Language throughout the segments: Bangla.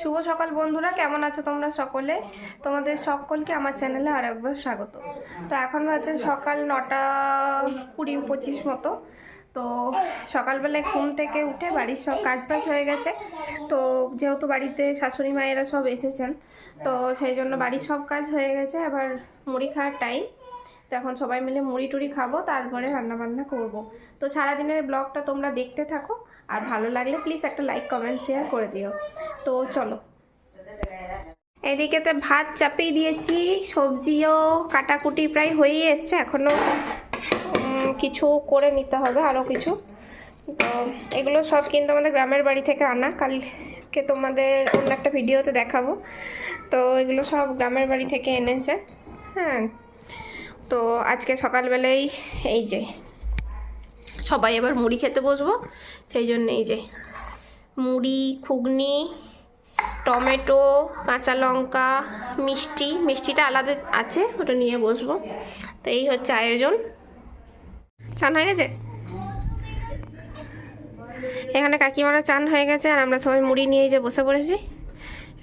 শুভ সকাল বন্ধুরা, কেমন আছো তোমরা সকলে? তোমাদের সকলকে আমার চ্যানেলে আর একবার স্বাগত। তো এখন হচ্ছে সকাল নটা কুড়ি পঁচিশ মতো। তো সকালবেলায় ঘুম থেকে উঠে বাড়ির সব কাজ বাজ হয়ে গেছে। তো যেহেতু বাড়িতে শাশুড়ি মায়েরা সব এসেছেন, তো সেই জন্য বাড়ির সব কাজ হয়ে গেছে। আবার মুড়ি খাওয়ার টাইম তো এখন সবাই মিলে মুড়ি টুড়ি খাব, তারপরে রান্না বান্না করব। তো সারাদিনের ব্লগটা তোমরা দেখতে থাকো, আর ভালো লাগলে প্লিজ একটা লাইক কমেন্ট শেয়ার করে দিও। তো চলো। এদিকেতে ভাত চাপিয়ে দিয়েছি, সবজিও কাটাকুটি প্রায় হয়েই এসছে এখনও কিছু করে নিতে হবে আরও কিছু। তো এগুলো সব কিন্তু আমাদের গ্রামের বাড়ি থেকে আনা, কালকে তোমাদের অন্য একটা ভিডিওতে দেখাবো। তো এগুলো সব গ্রামের বাড়ি থেকে এনেছে। হ্যাঁ তো আজকে সকালবেলায় এই যে সবাই এবার মুড়ি খেতে বসবো, সেই জন্য এই যে মুড়ি ঘুগনি টমেটো, কাঁচা লঙ্কা, মিষ্টি, মিষ্টিটা আলাদা আছে, ওটা নিয়ে বসবো। তো এই হচ্ছে আয়োজন। চান হয়ে গেছে? এখানে কাকিমারা চান হয়ে গেছে, আর আমরা সবাই মুড়ি নিয়ে যে বসে পড়েছি।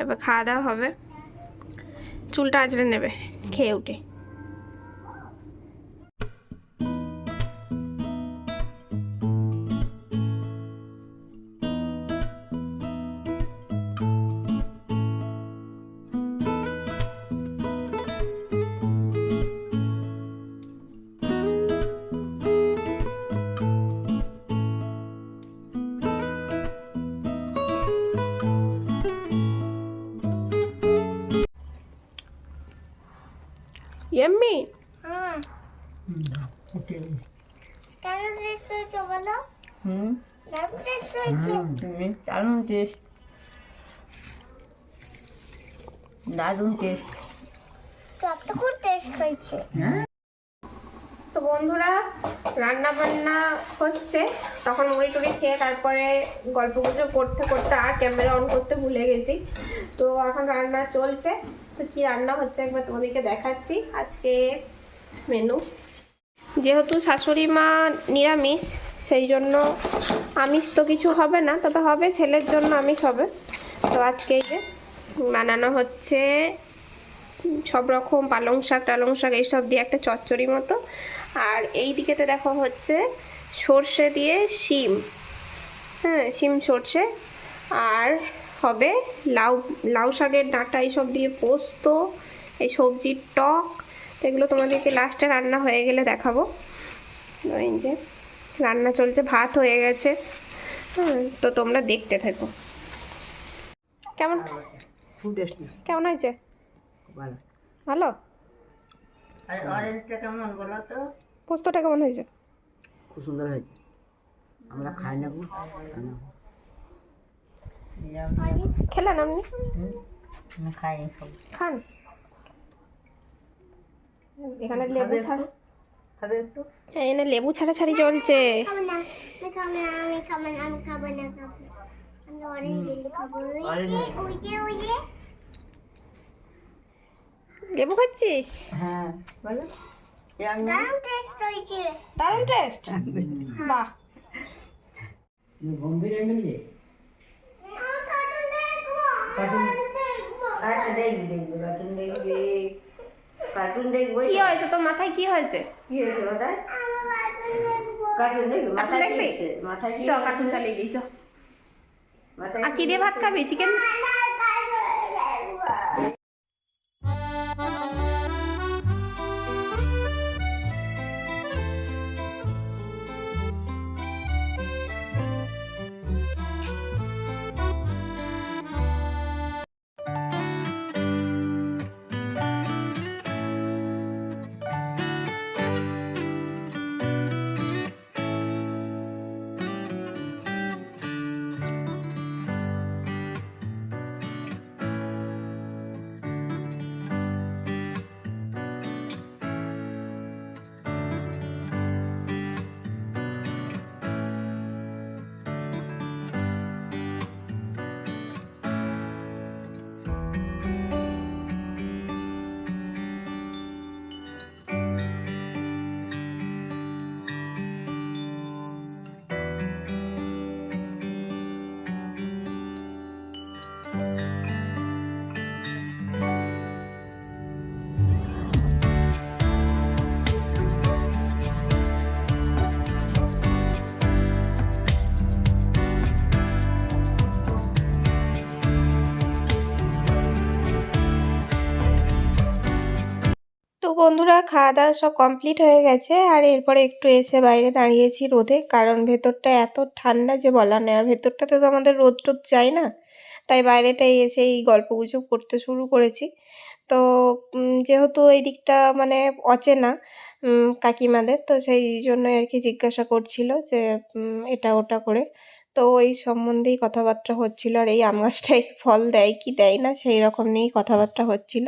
এবার খাওয়া দাওয়া হবে। চুলটা আঁচড়ে নেবে, খেয়ে উঠে। এমনি? হ্যাঁ তুমি দারুণ টেস্ট দারুণ টেস্ট কতটুকু টেস্ট হয়েছে। তো বন্ধুরা রান্না বান্না হচ্ছে, তখন মুড়ি টুড়ি খেয়ে তারপরে গল্প গুজব করতে করতে আর ক্যামেরা অন করতে ভুলে গেছি। তো এখন রান্না চলছে। তো কি রান্না হচ্ছে একবার তোমাদেরকে দেখাচ্ছি আজকে মেনু যেহেতু শাশুড়ি মা নিরামিষ, সেই জন্য আমিষ তো কিছু হবে না, তবে হবে, ছেলের জন্য আমিষ হবে। তো আজকে যে বানানো হচ্ছে, সব রকম পালং শাক, টালং শাক, এইসব দিয়ে একটা চচ্চড়ি মতো। আর এই দিকেতে দেখো হচ্ছে সর্ষে দিয়ে শিম। হ্যাঁ শিম সর্ষে। আর হবে লাউ লাউ শাকের ডাঁটা এইসব দিয়ে পোস্ত এই সবজির টক এগুলো তোমাদেরকে লাস্টে রান্না হয়ে গেলে দেখাবো। এই যে রান্না চলছে ভাত হয়ে গেছে। হ্যাঁ তো তোমরা দেখতে থাকো। কেমন? কেমন হয়েছে? ভালো? আর অরেঞ্জটা কেমন বলো তো? পোস্তটা কেমন হয়েছে? খুব সুন্দর হয়েছে। আমরা খাই না। খেলেন আপনি? খাই খান। এখানে লেবু ছাড়া খাবে একটু? এখানে লেবু ছাড়াছাড়ি চলছে। আমি খাব না আমি খাব না আমি খাব না। খাব না। আমি অরেঞ্জ জেলি খাব। ওই যে ওই যে ওই যে। লেবু খাচ্ছিস? হ্যাঁ বলো। দারুণ টেস্ট হয়েছে। দারুণ টেস্ট বাহ। গম্ভীর যে কার্টুন দেখব কার্টুন দেখব। আচ্ছা দেখবি দেখবি কার্টুন দেখবি। কার্টুন দেখব কি হয়েছে? তোর মাথায় কি হয়েছে? কি হয়েছে মাথায়? কার্টুন দেখব। মাথায় কি হয়েছে? মাথায় কি চ কার্টুন চালিয়ে দিই চ। মাথায় আর কি দিয়ে ভাত খাবি? চিকেন বন্ধুরা খাওয়া দাওয়া সব কমপ্লিট হয়ে গেছে। আর এরপরে একটু এসে বাইরে দাঁড়িয়েছি রোদে, কারণ ভেতরটা এত ঠান্ডা যে বলার নেই আর ভেতরটাতে তো আমাদের রোদ টোদ যায় না। তাই বাইরেটাই এসে এই গল্প গুজব করতে শুরু করেছি। তো যেহেতু এই দিকটা মানে অচেনা কাকিমাদের, তো সেই জন্যই আর কি জিজ্ঞাসা করছিল যে এটা ওটা করে। তো ওই সম্বন্ধেই কথাবার্তা হচ্ছিল। আর এই আম গাছটায় ফল দেয় কি দেয় না, সেই রকম নিয়েই কথাবার্তা হচ্ছিল।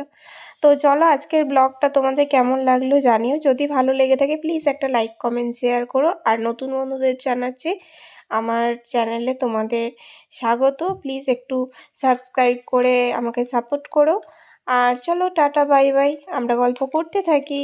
তো চলো আজকের ব্লগটা তোমাদের কেমন লাগল জানিও। যদি ভালো লেগে থাকে প্লিজ একটা লাইক কমেন্ট শেয়ার করো। আর নতুন বন্ধুদের জানাচ্ছি, আমার চ্যানেলে তোমাদের স্বাগত। প্লিজ একটু সাবস্ক্রাইব করে আমাকে সাপোর্ট করো। আর চলো, টাটা বাই বাই আমরা গল্প করতে থাকি।